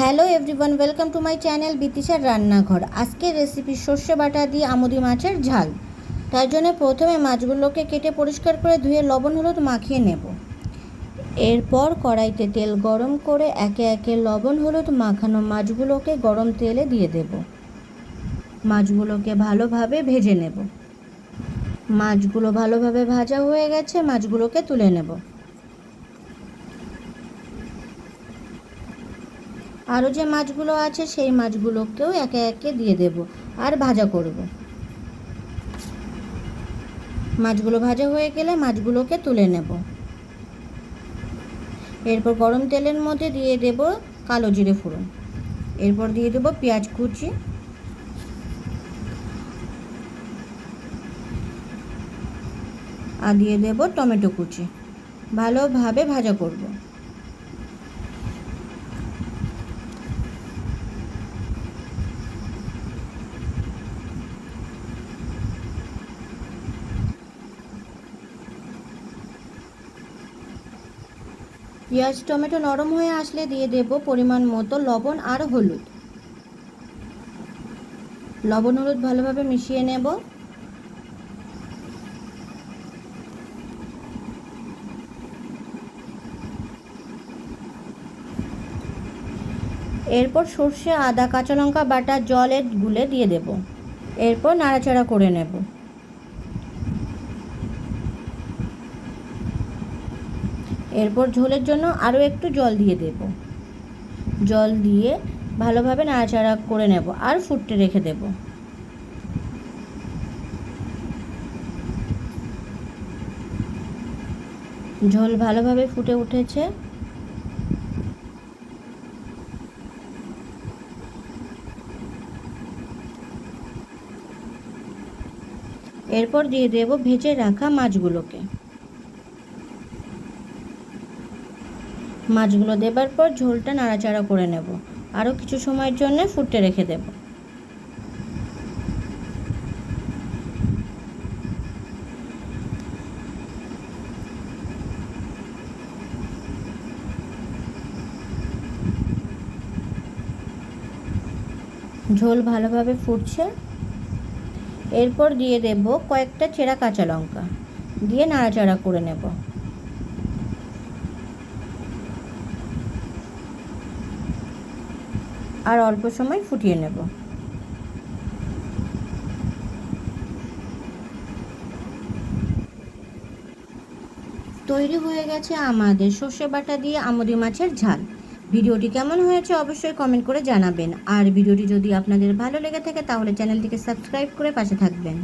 Hello everyone, welcome to my channel বিতিশার রান্নাঘর। আজকের recipe সর্ষে বাটা দিয়ে আমুদি মাছের ঝাল। তার জন্য প্রথমে মাছগুলোকে কেটে পরিষ্কার করে ধুয়ে লবণ হলুদ মাখিয়ে নেব। এরপর কড়াইতে তেল গরম করে একে একে লবণ হলুদ মাখানো মাছগুলোকে গরম তেলে দিয়ে দেব। মাছগুলোকে ভালোভাবে ভেজে নেব। মাছগুলো ভালোভাবে ভাজা হয়ে গেছে, মাছগুলোকে তুলে নেব। আরও যে মাছগুলো আছে, সেই মাছগুলোকেও একে একে দিয়ে দেব আর ভাজা করব। মাছগুলো ভাজা হয়ে গেলে মাছগুলোকে তুলে নেব। এরপর গরম তেলের মধ্যে দিয়ে দেব কালো জিরে ফোড়ন। এরপর দিয়ে দেব পেঁয়াজ কুচি। আর দিয়ে দেব টমেটো কুচি। ভালোভাবে ভাজা করব। পেঁয়াজ, টমেটো নরম হয়ে আসলে দিয়ে দেব পরিমাণ মতো লবণ আর হলুদ। লবণ হলুদ ভালোভাবে মিশিয়ে নেব। এরপর সর্ষে, আদা, কাঁচা লঙ্কা বাটা, জলে গুলে দিয়ে দেব। এরপর নাড়াচাড়া করে নেব। এরপর ঝোলের জন্য আরও একটু জল দিয়ে দেব। জল দিয়ে ভালোভাবে নাড়াচাড়া করে নেব আর ফুটতে রেখে দেব। ঝোল ভালোভাবে ফুটে উঠেছে। এরপর দিয়ে দেব ভেজে রাখা মাছগুলোকে। মাছগুলো দেবার পর ঝোলটা নাড়াচাড়া করে নেব। আরও কিছু সময়ের জন্য ফুটতে রেখে দেব। ঝোল ভালোভাবে ফুটছে। এরপর দিয়ে দেব কয়েকটা চেরা কাঁচা লঙ্কা। দিয়ে নাড়াচাড়া করে নেব। আর অল্প সময় ফুটিয়ে নেব। তৈরি হয়ে গেছে আমাদের সর্ষে বাটা দিয়ে আমদি মাছের ঝাল। ভিডিওটি কেমন হয়েছে অবশ্যই কমেন্ট করে জানাবেন। আর ভিডিওটি যদি আপনাদের ভালো লেগে থাকে তাহলে চ্যানেলটিকে সাবস্ক্রাইব করে পাশে থাকবেন।